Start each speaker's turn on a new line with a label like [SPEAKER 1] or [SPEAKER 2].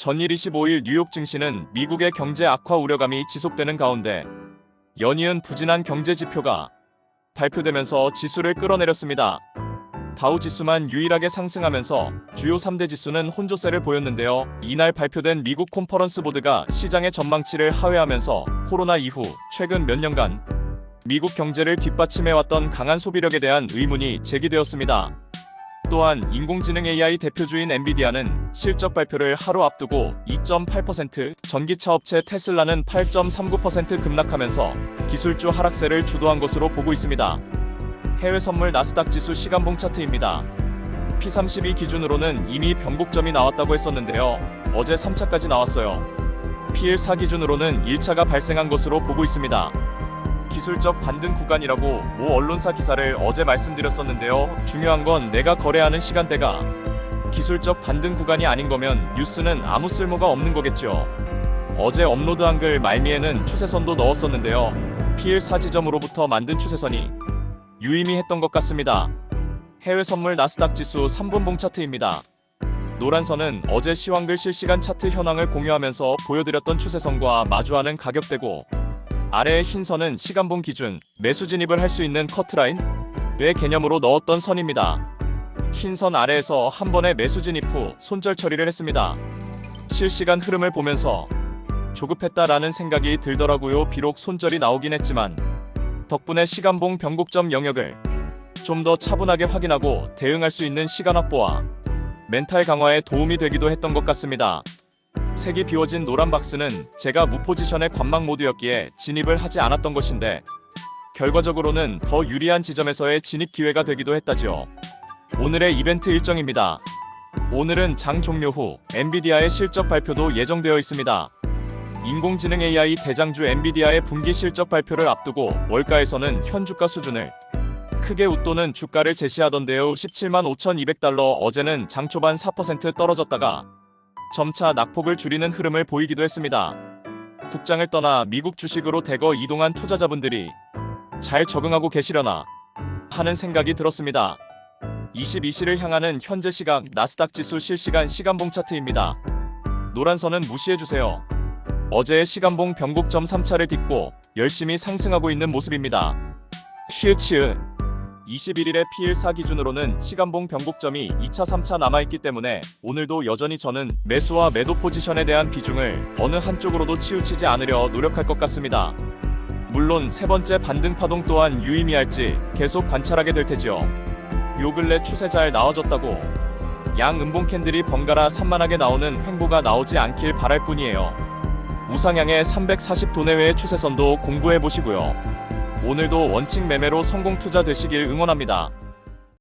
[SPEAKER 1] 전일 25일 뉴욕 증시는 미국의 경제 악화 우려감이 지속되는 가운데 연이은 부진한 경제 지표가 발표되면서 지수를 끌어내렸습니다. 다우 지수만 유일하게 상승하면서 주요 3대 지수는 혼조세를 보였는데요. 이날 발표된 미국 컨퍼런스 보드가 시장의 전망치를 하회하면서 코로나 이후 최근 몇 년간 미국 경제를 뒷받침해왔던 강한 소비력에 대한 의문이 제기되었습니다. 또한 인공지능 AI 대표주인 엔비디아는 실적 발표를 하루 앞두고 2.8%, 전기차 업체 테슬라는 8.39% 급락하면서 기술주 하락세를 주도한 것으로 보고 있습니다. 해외 선물 나스닥 지수 시간봉 차트입니다. P32 기준으로는 이미 변곡점이 나왔다고 했었는데요. 어제 3차까지 나왔어요. PL4 기준으로는 1차가 발생한 것으로 보고 있습니다. 기술적 반등 구간이라고 모 언론사 기사를 어제 말씀드렸었는데요. 중요한 건 내가 거래하는 시간대가 기술적 반등 구간이 아닌 거면 뉴스는 아무 쓸모가 없는 거겠죠. 어제 업로드한 글 말미에는 추세선도 넣었었는데요. PL4 지점으로부터 만든 추세선이 유의미했던 것 같습니다. 해외 선물 나스닥 지수 3분봉 차트입니다. 노란 선은 어제 시황글 실시간 차트 현황을 공유하면서 보여드렸던 추세선과 마주하는 가격대고 아래의 흰 선은 시간봉 기준 매수 진입을 할 수 있는 커트라인의 개념으로 넣었던 선입니다. 흰 선 아래에서 한 번에 매수 진입 후 손절 처리를 했습니다. 실시간 흐름을 보면서 조급했다라는 생각이 들더라고요. 비록 손절이 나오긴 했지만 덕분에 시간봉 변곡점 영역을 좀 더 차분하게 확인하고 대응할 수 있는 시간 확보와 멘탈 강화에 도움이 되기도 했던 것 같습니다. 색이 비워진 노란 박스는 제가 무포지션의 관망 모드였기에 진입을 하지 않았던 것인데 결과적으로는 더 유리한 지점에서의 진입 기회가 되기도 했다지요. 오늘의 이벤트 일정입니다. 오늘은 장 종료 후 엔비디아의 실적 발표도 예정되어 있습니다. 인공지능 AI 대장주 엔비디아의 분기 실적 발표를 앞두고 월가에서는 현 주가 수준을 크게 웃도는 주가를 제시하던데요. 17만 5,200달러 어제는 장 초반 4% 떨어졌다가 점차 낙폭을 줄이는 흐름을 보이기도 했습니다. 국장을 떠나 미국 주식으로 대거 이동한 투자자분들이 잘 적응하고 계시려나 하는 생각이 들었습니다. 22시를 향하는 현재 시각 나스닥 지수 실시간 시간봉 차트입니다. 노란 선은 무시해주세요. 어제의 시간봉 변곡점 3차를 딛고 열심히 상승하고 있는 모습입니다. 히읗히읗 21일의 PL4 기준으로는 시간봉 변곡점이 2차 3차 남아있기 때문에 오늘도 여전히 저는 매수와 매도 포지션에 대한 비중을 어느 한쪽으로도 치우치지 않으려 노력할 것 같습니다. 물론 세 번째 반등 파동 또한 유의미할지 계속 관찰하게 될 테지요. 요 근래 추세 잘 나와줬다고 양 음봉 캔들이 번갈아 산만하게 나오는 횡보가 나오지 않길 바랄 뿐이에요. 우상향의 340도 내외의 추세선도 공부해 보시고요. 오늘도 원칙 매매로 성공 투자 되시길 응원합니다.